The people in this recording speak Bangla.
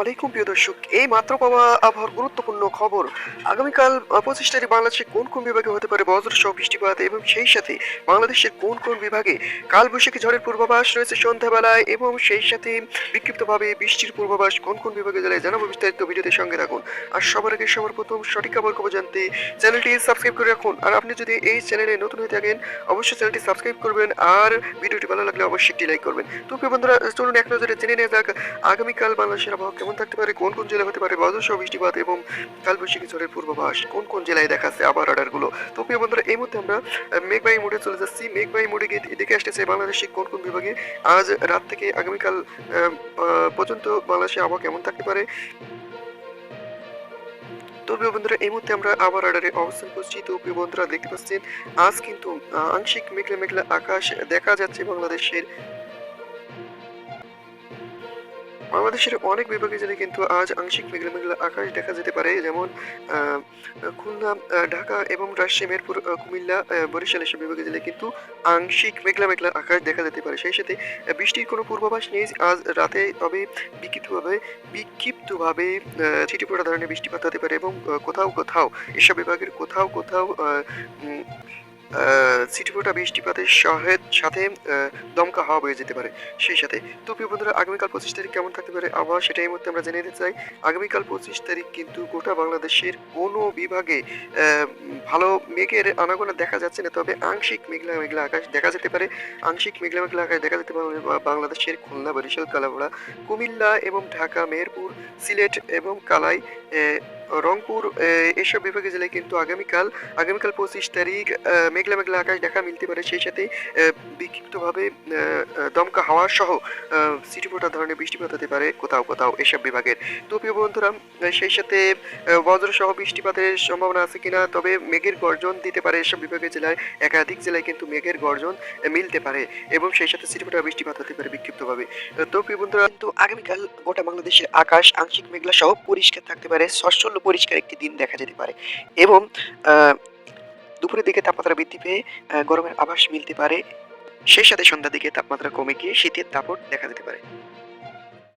আলাইকুম, প্রিয় দর্শক। এই মাত্র পাওয়া আবহাওয়ার গুরুত্বপূর্ণ খবর। আগামীকাল পঁচিশ তারিখ বাংলাদেশে কোন কোন বিভাগে হতে পারে বজ্র সহ বৃষ্টিপাত এবং সেই সাথে বাংলাদেশের কোন কোন বিভাগে কাল বৈশাখী ঝড়ের পূর্বাভাস রয়েছে সন্ধ্যাবেলায় এবং সেই সাথে বিক্ষিপ্তভাবে বৃষ্টির পূর্বাভাস কোন কোন বিভাগে জেলায় জানাব বিস্তারিত ভিডিওতে সঙ্গে রাখুন আর সবার আগে সবার প্রথম সঠিক খবর খবর জানতে চ্যানেলটি সাবস্ক্রাইব করে রাখুন। আর আপনি যদি এই চ্যানেলে নতুন হয়ে থাকেন, অবশ্যই চ্যানেলটি সাবস্ক্রাইব করবেন আর ভিডিওটি ভালো লাগলে অবশ্যই একটি লাইক করবেন। তো প্রিয় বন্ধুরা, চলুন এক নজরে জেনে নেওয়া যাক আগামীকাল বাংলাদেশের আবহাওয়া কেমন থাকতে পারে, কোন কোন জেলা হতে পারে বজ্রসহ বৃষ্টিপাত এবং কালবৈশাখী ঝড়ের পূর্বাভাস, কোন কোন জেলায় দেখাচ্ছে আবার অর্ডারগুলো তো প্রিয় বন্ধুরা, এই মুহূর্তে আমরা মেঘবাহী মোড়ে চলে যাচ্ছি। মেঘবাহী মোড়ে গিয়ে দেখে আসতেছে বাংলাদেশের কোন কোন বিভাগে? আজ রাত থেকে আগামীকাল পর্যন্ত বাংলাদেশে আবহাওয়া কেমন থাকতে পারে? তো প্রিয় বন্ধুরা, এই মুহূর্তে আমরা আবার অর্ডারে অবস্থান করছি। তো প্রিয় বন্ধুরা, দেখতে পাচ্ছেন, আজ কিন্তু আংশিক মেঘলা মেঘলা আকাশ দেখা যাচ্ছে বাংলাদেশের। বাংলাদেশের অনেক বিভাগে জেলায় কিন্তু আজ আংশিক মেঘলা মেঘলা আকাশ দেখা যেতে পারে, যেমন খুলনা ঢাকা এবং রাজশাহী মেরপুর কুমিল্লা বরিশাল এসব বিভাগে জেলায় কিন্তু আংশিক মেঘলা মেঘলা আকাশ দেখা যেতে পারে। সেই সাথে বৃষ্টির কোনো পূর্বাভাস নেই। আজ রাতে তবে বিক্ষিপ্তভাবে বিক্ষিপ্তভাবে ছিটিপোড়া ধরনের বৃষ্টিপাত হতে পারে এবং কোথাও কোথাও, এসব বিভাগের কোথাও কোথাও ছিটিফোঁটা বৃষ্টিপাতের সহের সাথে দমকা হাওয়া বয়ে যেতে পারে। সেই সাথে, তো প্রিয় বন্ধুরা, আগামীকাল পঁচিশ তারিখ কেমন থাকতে পারে আবহাওয়া সেটা এই মুহূর্তে আমরা জেনে নিতে চাই। আগামীকাল পঁচিশ তারিখ কিন্তু গোটা বাংলাদেশের কোনো বিভাগে ভালো মেঘের আনাগোনা দেখা যাচ্ছে না। তবে আংশিক মেঘলা মেঘলা আকাশ দেখা যেতে পারে। আংশিক মেঘলা মেঘলা আকাশ দেখা যেতে পারে বাংলাদেশের খুলনা, বরিশাল কালাভোড়া কুমিল্লা এবং ঢাকা, মেহেরপুর, সিলেট এবং কালাই রংপুর এসব বিভাগে জেলায় কিন্তু আগামীকাল আগামীকাল পঁচিশ তারিখ মেঘলা মেঘলা আকাশ দেখা মিলতে পারে। সেই সাথে বিক্ষিপ্তভাবে দমকা হাওয়া সহ সিটিপোটা ধরনের বৃষ্টিপাত হতে পারে কোথাও কোথাও এসব বিভাগের। তো প্রিয় বন্ধুরা সেই সাথে আহ, বজ্র সহ বৃষ্টিপাতের সম্ভাবনা আছে কিনা তবে মেঘের গর্জন দিতে পারে এসব বিভাগের জেলায়। একাধিক জেলায় কিন্তু মেঘের গর্জন মিলতে পারে এবং সেই সাথে সিটিপোটা বৃষ্টিপাত হতে পারে বিক্ষিপ্তভাবে। তো প্রিয় বন্ধুরা কিন্তু আগামীকাল গোটা বাংলাদেশের আকাশ আংশিক মেঘলা সহ পরিষ্কার থাকতে পারে। সচ্ছল পরিষ্কার একটি দিন দেখা যেতে পারে। এবং দুপুরের দিকে তাপমাত্রা বৃদ্ধি পেয়ে গরমের আভাস মিলতে পারে। সেই সাথে সন্ধ্যার দিকে তাপমাত্রা কমে গিয়ে শীতের দাপট দেখা যেতে পারে।